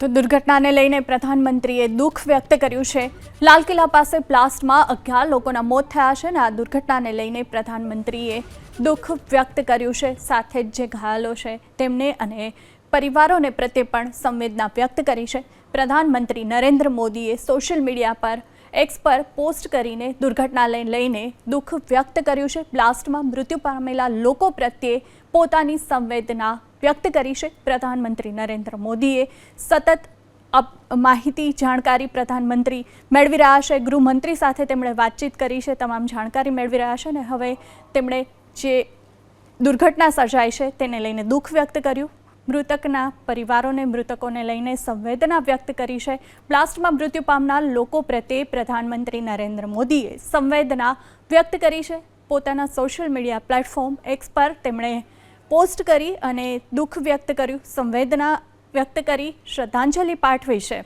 તો દુર્ઘટનાને લઈને પ્રધાનમંત્રીએ દુઃખ વ્યક્ત કર્યું છે. લાલ કિલ્લા પાસે બ્લાસ્ટમાં અગિયાર લોકોના મોત થયા છે અને આ દુર્ઘટનાને લઈને પ્રધાનમંત્રીએ દુઃખ વ્યક્ત કર્યું છે, સાથે જ જે ઘાયલો છે તેમને અને પરિવારોને પ્રત્યે પણ સંવેદના વ્યક્ત કરી છે. પ્રધાનમંત્રી નરેન્દ્ર મોદીએ સોશિયલ મીડિયા પર એક્સ પર પોસ્ટ કરીને દુર્ઘટનાને લઈને દુઃખ વ્યક્ત કર્યું છે. બ્લાસ્ટમાં મૃત્યુ પામેલા લોકો પ્રત્યે પોતાની સંવેદના વ્યક્ત કરી છે. પ્રધાનમંત્રી નરેન્દ્ર મોદીએ સતત માહિતી, જાણકારી પ્રધાનમંત્રી મેળવી રહ્યા છે. ગૃહમંત્રી સાથે તેમણે વાતચીત કરી છે. તમામ જાણકારી મેળવી રહ્યા છે અને હવે તેમણે જે દુર્ઘટના સર્જાઈ છે તેને લઈને દુઃખ વ્યક્ત કર્યું. મૃતકના પરિવારોને, મૃતકોને લઈને સંવેદના વ્યક્ત કરી છે. બ્લાસ્ટમાં મૃત્યુ પામનાર લોકો પ્રત્યે પ્રધાનમંત્રી નરેન્દ્ર મોદીએ સંવેદના વ્યક્ત કરી છે. પોતાના સોશિયલ મીડિયા પ્લેટફોર્મ એક્સ પર તેમણે પોસ્ટ કરી અને દુઃખ વ્યક્ત કર્યું સંવેદના વ્યક્ત કરી શ્રદ્ધાંજલિ પાઠવી છે.